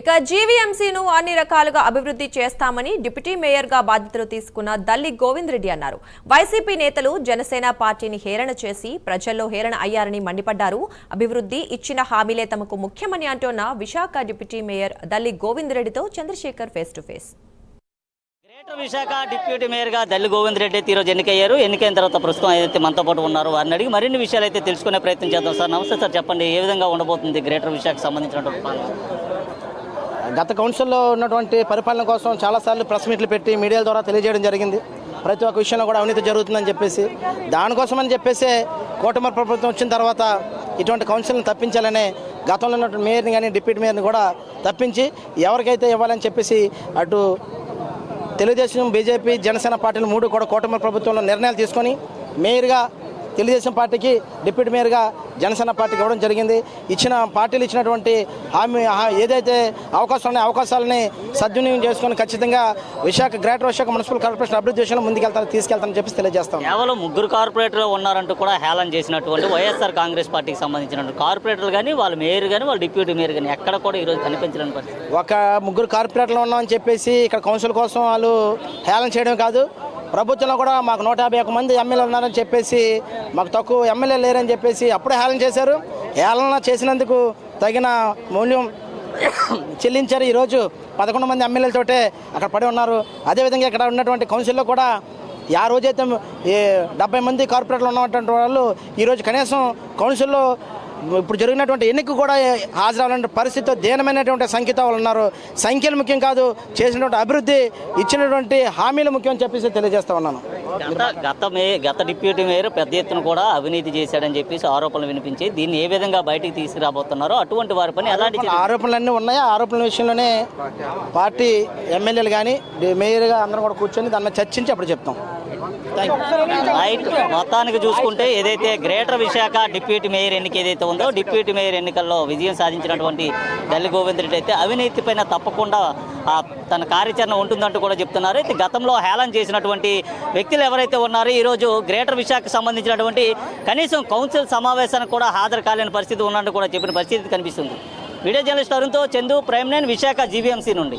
ఇక జీవీఎంసీను అన్ని రకాలుగా అభివృద్ధి చేస్తామని డిప్యూటీ మేయర్గా బాధ్యతలు తీసుకున్న దల్లి గోవింద్ రెడ్డి అన్నారు. వైసీపీ నేతలు జనసేన పార్టీని హేరణ చేసి ప్రజల్లో హేరణ అయ్యారని మండిపడ్డారు. అభివృద్ధి ఇచ్చిన హామీలే తమకు ముఖ్యమని అంటున్న విశాఖ డిప్యూటీ మేయర్ దల్లి గోవింద్ రెడ్డితో Chandrasekhar face to face. Greater Visakha deputy మేయర్గా దల్లి గోవింద్ రెడ్డి అయితే ఈరోజు ఎన్నికయ్యారు. ఎన్నికైన తర్వాత ప్రస్తుతం ఏదైతే మనతో పాటు ఉన్నారో వారిని అడిగి మరిన్ని విషయాలు అయితే తెలుసుకునే ప్రయత్నం చేద్దాం సార్. నమస్తే సార్ చెప్పండి ఏ విధంగా ఉండబోతుంది గ్రేటర్ విశాఖకు సంబంధించినటువంటి పాలన? గత కౌన్సిల్లో ఉన్నటువంటి పరిపాలన కోసం చాలాసార్లు ప్రెస్ మీట్లు పెట్టి మీడియాల ద్వారా తెలియజేయడం జరిగింది. ప్రతి ఒక్క విషయంలో కూడా అవినీతి జరుగుతుందని చెప్పేసి. దానికోసమని చెప్పేసి కూటమి ప్రభుత్వం వచ్చిన తర్వాత ఇటువంటి కౌన్సిల్ని తప్పించాలనే గతంలో ఉన్నటువంటి మేయర్ని కానీ డిప్యూటీ మేయర్ని కూడా తప్పించి ఎవరికైతే ఇవ్వాలని చెప్పేసి అటు తెలుగుదేశం బీజేపీ జనసేన పార్టీలు మూడు కూడా కూటమి ప్రభుత్వంలో నిర్ణయాలు తీసుకొని మేయర్గా తెలుగుదేశం పార్టీకి డిప్యూటీ మేయర్గా జనసేన పార్టీకి ఇవ్వడం జరిగింది. ఇచ్చిన పార్టీలు ఇచ్చినటువంటి హామీ ఏదైతే అవకాశాలు ఉన్నాయో అవకాశాలని సద్వినియోగం చేసుకొని ఖచ్చితంగా Visakha greater Visakha municipal corporation అభివృద్ధి విషయంలో ముందుకెళ్తారని తీసుకెళ్తారని చెప్పి తెలియజేస్తాం కేవలం ముగ్గురు కార్పొరేటర్లు ఉన్నారంటూ కూడా హేళన చేసినటువంటి వైఎస్ఆర్ కాంగ్రెస్ పార్టీకి సంబంధించినటువంటి కార్పొరేటర్లు కానీ వాళ్ళ మేయర్ కానీ వాళ్ళ డిప్యూటీ మేయర్ కానీ ఎక్కడ కూడా ఈరోజు పరిస్థితి. ఒక ముగ్గురు కార్పొరేటర్లు ఉన్నామని చెప్పేసి ఇక్కడ కౌన్సిల్ కోసం వాళ్ళు హేళన చేయడం కాదు. ప్రభుత్వంలో కూడా మాకు నూట యాభై ఒక మంది ఎమ్మెల్యేలు ఉన్నారని చెప్పేసి మాకు తక్కువ ఎమ్మెల్యే లేరని చెప్పేసి అప్పుడే హేళన చేశారు. హేళన చేసినందుకు తగిన మూల్యం చెల్లించారు. ఈరోజు పదకొండు మంది ఎమ్మెల్యేలతోటే అక్కడ పడి ఉన్నారు. అదేవిధంగా ఇక్కడ ఉన్నటువంటి కౌన్సిల్లో కూడా ఆ రోజైతే ఈ డెబ్బై మంది కార్పొరేట్లు ఉన్నటువంటి వాళ్ళు ఈరోజు కనీసం కౌన్సిల్లో ఇప్పుడు జరిగినటువంటి ఎన్నిక కూడా హాజరవ్వాలంటే పరిస్థితితో దీనమైనటువంటి సంఖ్యతో వాళ్ళు ఉన్నారు. సంఖ్యలు ముఖ్యం కాదు చేసినటువంటి అభివృద్ధి ఇచ్చినటువంటి హామీలు ముఖ్యం అని చెప్పేసి తెలియజేస్తా ఉన్నాను. గత గత మే గత డిప్యూటీ మేయర్ పెద్ద ఎత్తున కూడా అవినీతి చేశాడని చెప్పేసి ఆరోపణలు వినిపించి దీన్ని ఏ విధంగా బయటికి తీసుకురాబోతున్నారో అటువంటి వారి పని ఎలాంటి ఆరోపణలన్నీ ఉన్నాయి? ఆరోపణల విషయంలోనే పార్టీ ఎమ్మెల్యేలు కానీ మేయర్గా అందరం కూడా కూర్చొని దాన్ని చర్చించి అప్పుడు చెప్తాం. రైట్ మొత్తానికి చూసుకుంటే ఏదైతే గ్రేటర్ విశాఖ డిప్యూటీ మేయర్ ఎన్నిక ఏదైతే ఉందో డిప్యూటీ మేయర్ ఎన్నికల్లో విజయం సాధించినటువంటి దల్లి గోవింద్ రెడ్డి అయితే అవినీతి పైన తప్పకుండా తన కార్యాచరణ ఉంటుందంటూ కూడా చెప్తున్నారు. అయితే గతంలో హేళన చేసినటువంటి వ్యక్తులు ఎవరైతే ఉన్నారో ఈరోజు గ్రేటర్ విశాఖకు సంబంధించినటువంటి కనీసం కౌన్సిల్ సమావేశానికి కూడా హాజరు కాలేని పరిస్థితి ఉన్నట్టు కూడా చెప్పిన పరిస్థితి కనిపిస్తుంది. Video journalist అరుణ్తో Chandu prime nine Visakha GVMC నుండి.